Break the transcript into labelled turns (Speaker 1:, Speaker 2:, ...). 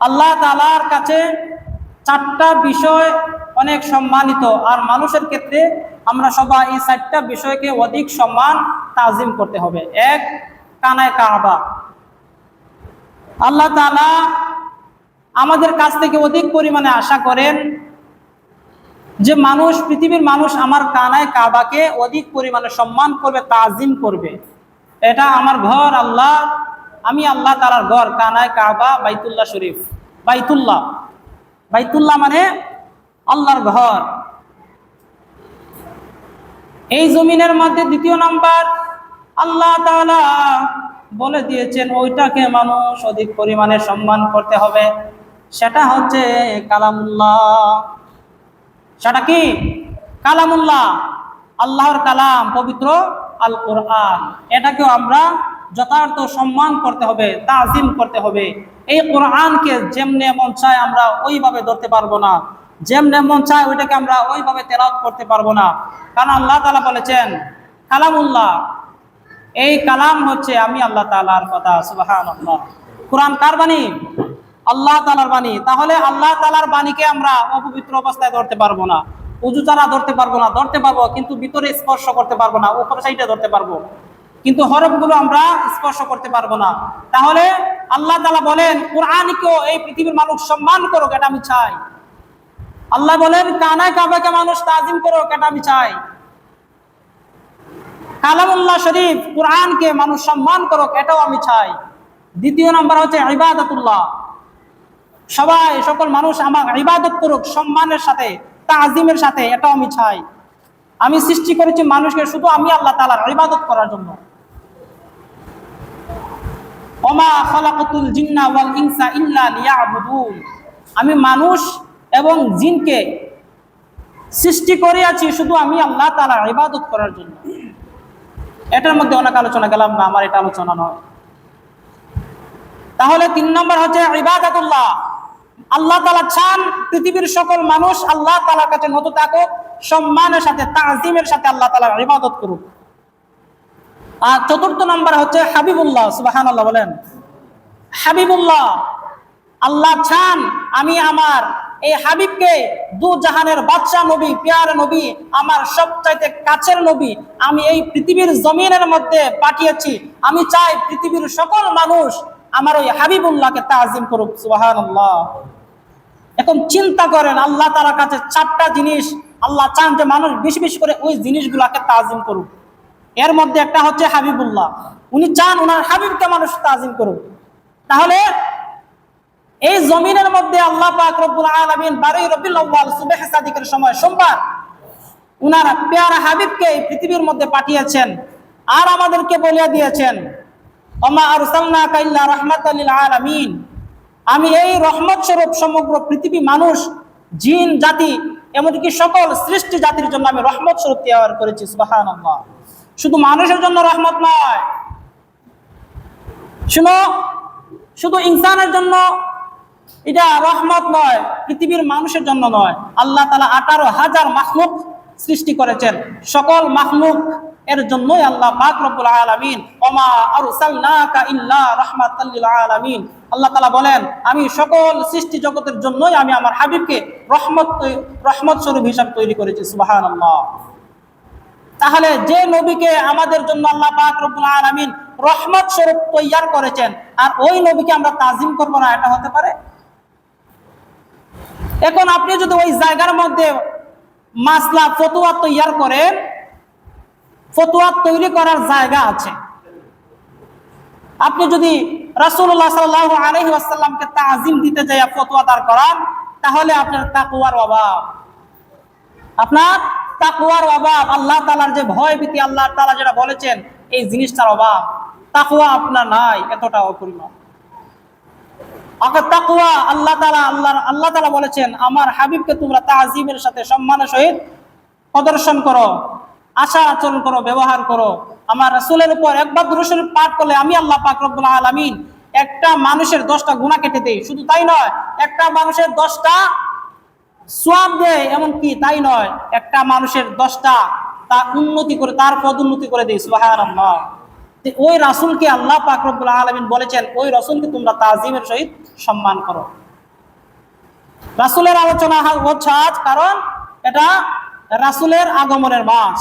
Speaker 1: আল্লাহ তালার কাছে চারটা বিষয় অনেক সম্মানিত। আর মানুষের ক্ষেত্রে আমরা সবাই এই চারটা বিষয়কে অধিক সম্মান, তাজিম করতে হবে। এক, কানায় কাবা। আল্লাহ তালা আমাদের কাছ থেকে অধিক পরিমাণে আশা করেন যে মানুষ, পৃথিবীর মানুষ আমার কানায় কাবাকে অধিক পরিমাণে সম্মান করবে, তাজিম করবে। এটা আমার ঘর, আল্লাহ আমি আল্লাহ তালার ঘর কানায়, কাবা, বাইতুল্লাহ শরীফ। বাইতুল্লাহ। বাইতুল্লাহ মানে আল্লাহর ঘর। এই জমিনের মধ্যে দ্বিতীয় নাম্বার, আল্লাহ তাআলা বলে দিয়েছেন, ওইটাকে মানুষ অধিক পরিমাণে সম্মান করতে হবে। সেটা হচ্ছে কালামুল্লাহ। সেটা কি? কালামুল্লাহ। আল্লাহর কালাম, পবিত্র আল কোরআন এটাকেও আমরা যথার্থ সম্মান করতে হবে, তাজিম করতে হবে। এই কোরআনকে যেমনে মন চায় আমরা ওইভাবে ধরতে পারব না। যেমনে মন চায় ওইটাকে আমরা ওইভাবে তেলাওয়াত করতে পারব না। কারণ আল্লাহ তালা বলেছেন, কালামুল্লাহ। এই কালাম হচ্ছে আমি আল্লাহ তালার কথা সুবাহান আল্লাহ কোরআন কার বাণী? আল্লাহ তালার বাণী। তাহলে আল্লাহ তালার বাণীকে আমরা অপবিত্র অবস্থায় ধরতে পারব না। উজু চারা ধরতে পারব না, ধরতে পারব, কিন্তু ভিতরে স্পর্শ করতে পারব না, উপর সাইডে ধরতে পারব। কিন্তু হরফগুলো আমরা স্পর্শ করতে পারব না। তাহলে আল্লাহ তালা বলেন কোরআনকেও এই পৃথিবীর মানুষ সম্মান করুক, এটা আমি চাই। আল্লাহ বলেন, কানায় কাবাকে মানুষ তাজিম করুক, এটা আমি চাই। কালামুল্লাহ শরীফ, কোরআনকে মানুষ সম্মান করুক, এটাও আমি চাই। দ্বিতীয় নম্বর হচ্ছে, ইবাদতুল্লাহ। সবাই, সকল মানুষ আমার ইবাদত করুক, সম্মানের সাথে, তাজিমের সাথে, এটাও আমি চাই। আমি সৃষ্টি করেছি মানুষকে, শুধু আমি আল্লাহ তালার ইবাদত করার জন্য। ওমা খালাকাতুল জিন্না ওয়াল ইনসা ইল্লা লিয়াবুদুন। আমি মানুষ এবং জিনকে সৃষ্টি করিয়াছি শুধু আমি আল্লাহ তালার ইবাদত করার জন্য। এটার মধ্যে অনেক আলোচনা গেলাম, না আমার এটা আলোচনা নয়। তাহলে তিন নম্বর হচ্ছে ইবাদাতুল্লাহ। আল্লাহ তালা চান পৃথিবীর সকল মানুষ আল্লাহ তালার কাছে নত থাকুক, সম্মানের সাথে, তাজিমের সাথে আল্লাহ তালার ইবাদত করুক। আর চতুর্থ নম্বর হচ্ছে হাবিবুল্লাহ সুবাহান আল্লাহ বলেন। হাবিবুল্লাহ, আল্লাহ চান আমি আমার এই হাবিবকে দু জাহানের বাদশাহ নবী, পেয়ার নবী, আমার সবচাইতে কাছের নবী, আমি এই পৃথিবীর জমিনের মধ্যে পাঠিয়েছি। আমি চাই পৃথিবীর সকল মানুষ আমার ওই হাবিবুল্লাহকে তাজিম করুক সুবাহান আল্লাহ এখন চিন্তা করেন, আল্লাহ তালার কাছে চারটা জিনিস, আল্লাহ চান যে মানুষ বেশি বেশি করে ওই জিনিসগুলাকে তাজিম করুক। এর মধ্যে একটা হচ্ছে হাবিবুল্লাহ। উনি চান ওনার হাবিবকে মানুষ তাজিম করুক। তাহলে এই জমিনের মধ্যে আল্লাহ পাক রব্বুল আলামিন বারোই সুবহ সাদিকের সময় সোমবার উনার পেয়ারা হাবিবকে এই পৃথিবীর মধ্যে পাঠিয়েছেন আর আমাদেরকে বলে দিয়েছেন ওমা আরসালনাকা ইল্লা রাহমাতাল লিল আলামিন। আমি এই রহমত স্বরূপ সমগ্র পৃথিবী মানুষ, জিন, জাতি, এমনকি সকল সৃষ্টি জাতির জন্য আমি রহমত স্বরূপ তৈরি করেছি, সুবহানাল্লাহ। শুধু মানুষের জন্য রহমত নয়। শুনো, শুধু ইনসানের জন্য এটা রহমত নয়, পৃথিবীর মানুষের জন্য নয়। আল্লাহ তালা আঠারো হাজার মাখলুক সৃষ্টি করেছেন। সকল মাখলুক এর জন্যই আল্লাহ পাক রব্বুল আলামিন, ওমা আরসালনাকা ইল্লা রাহমাতাল লিল আলামিন। আল্লাহ তাআলা বলেন, আমি সকল সৃষ্টি জগতের জন্যই আমি আমার হাবিবকে রহমত রহমত স্বরূপ হিসাবে তৈরি করেছি। সুবহানাল্লাহ। তাহলে যে নবীকে আমাদের জন্য আল্লাহ পাক রব্বুল আলামিন রহমত স্বরূপ তৈয়ার করেছেন, আর ওই নবীকে আমরা তাজিম করব না, এটা হতে পারে? এখন আপনি যদি ওই জায়গার মধ্যে মাসলা, ফতুয়া তৈয়ার করেন, ফতুয়া তৈরি করার জায়গা আছে। আপনি যদি রাসূলুল্লাহ সাল্লাল্লাহু আলাইহি ওয়াসাল্লামকে তাজিম দিতে যাই ফতুয়া দাঁড় করান, তাহলে আপনার তাকওয়ার অভাব। আপনার তাকওয়ার অভাব, আল্লাহ তালার যে ভয় ভীতি, আল্লাহ তালা যেটা বলেছেন, এই জিনিসটার অভাব। তাকওয়া আপনার নাই, এতটা অপরিমাণ আগে তাকওয়া আল্লাহ তাআলা, আল্লাহ আল্লাহ তাআলা বলেছেন, আমার হাবিবকে তোমরা তাজিমের সাথে সম্মানের সহিত প্রদর্শন করো, আশা আচরণ করো, ব্যবহার করো। আমার রাসূলের উপর একবার দুরূদ পাঠ করলে আমি আল্লাহ পাক রব্বুল আলামিন একটা মানুষের দশটা গুনাহ কেটে দেই। শুধু তাই নয়, একটা মানুষের দশটা সোয়াব দেয়, এমন কি? তাই নয়। একটা মানুষের দশটা, তা উন্নতি করে, তার পদ উন্নতি করে দেয় সোহায় ওই রাসুলকে আল্লাহ পাকরবুল আলমিন বলেছেন, ওই রাসুলকে তোমরা তাজিমের সহিত সম্মান করো। রাসুলের আলোচনা হচ্ছে আজ কারণ এটা রাসুলের আগমনের মাস।